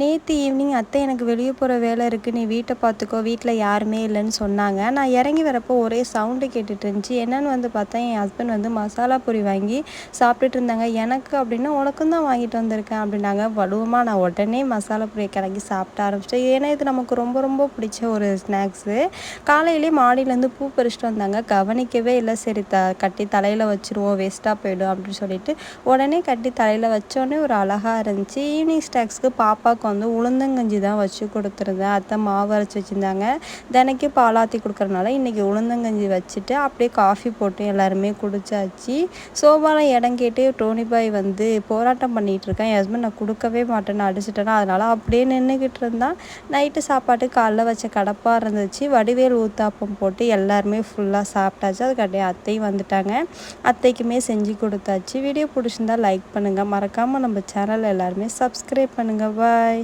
நேற்று ஈவினிங் அத்தை எனக்கு வெளியே போகிற வேலை இருக்குது நீ வீட்டை பார்த்துக்கோ. வீட்டில் யாருமே இல்லைன்னு சொன்னாங்க. நான் இறங்கி வரப்போ ஒரே சவுண்டு கேட்டுட்டு இருந்துச்சு. என்னன்னு வந்து பார்த்தா என் ஹஸ்பண்ட் வந்து மசாலா பொரி வாங்கி சாப்பிட்டுட்டு இருந்தாங்க. எனக்கு அப்படின்னா உனக்கும் தான் வாங்கிட்டு வந்திருக்கேன் அப்படின்னாங்க. வலுவமாக நான் உடனே மசாலா பொரியை கிளக்கி சாப்பிட ஆரம்பிச்சிட்டேன். ஏன்னா இது நமக்கு ரொம்ப ரொம்ப பிடிச்ச ஒரு ஸ்நாக்ஸு காலையிலே மாடியிலேருந்து பூ பறிச்சிட்டு வந்தாங்க. கவனிக்கவே இல்லை. சரி த கட்டி தலையில் வச்சுருவோம். வேஸ்ட்டாக போயிடும் அப்படின்னு சொல்லிட்டு உடனே கட்டி தலையில் வச்சோடனே ஒரு அழகாக இருந்துச்சு. ஈவினிங் ஸ்நாக்ஸ்க்கு பாப்பாவுக்கு வந்து உளுந்தங்கஞ்சி தான் வச்சு கொடுத்துருந்தேன் அத்தை மாவு அரைச்சி வச்சுருந்தாங்க. தினைக்கு பாலாத்தி கொடுக்குறனால இன்றைக்கி உளுந்தங்கஞ்சி வச்சுட்டு அப்படியே காஃபி போட்டு எல்லாருமே குடிச்சாச்சு. சோபால இடம் கேட்டு டோனி பாய் வந்து போராட்டம் பண்ணிகிட்டு இருக்கேன். என் ஹஸ்பண்ட் நான் கொடுக்கவே மாட்டேன்னு அடிச்சிட்டேன்னா அதனால் அப்படியே நின்றுக்கிட்டு இருந்தான். நைட்டு சாப்பாட்டு காலைல வச்ச கடப்பாக இருந்துச்சு. வடிவேல் ஊத்தாப்பம் போட்டு எல்லாருமே ஃபுல்லாக சாப்பிட்டாச்சு. அதுக்காட்டியே அத்தையும் வந்துட்டாங்க. அத்தைக்குமே செஞ்சு கொடுத்தாச்சு. வீடியோ பிடிச்சிருந்தா லைக் பண்ணுங்கள் மறக்காமல் நம்ம சேனல் எல்லாருமே சப்ஸ்கிரைப் பண்ணுங்கள் பாய்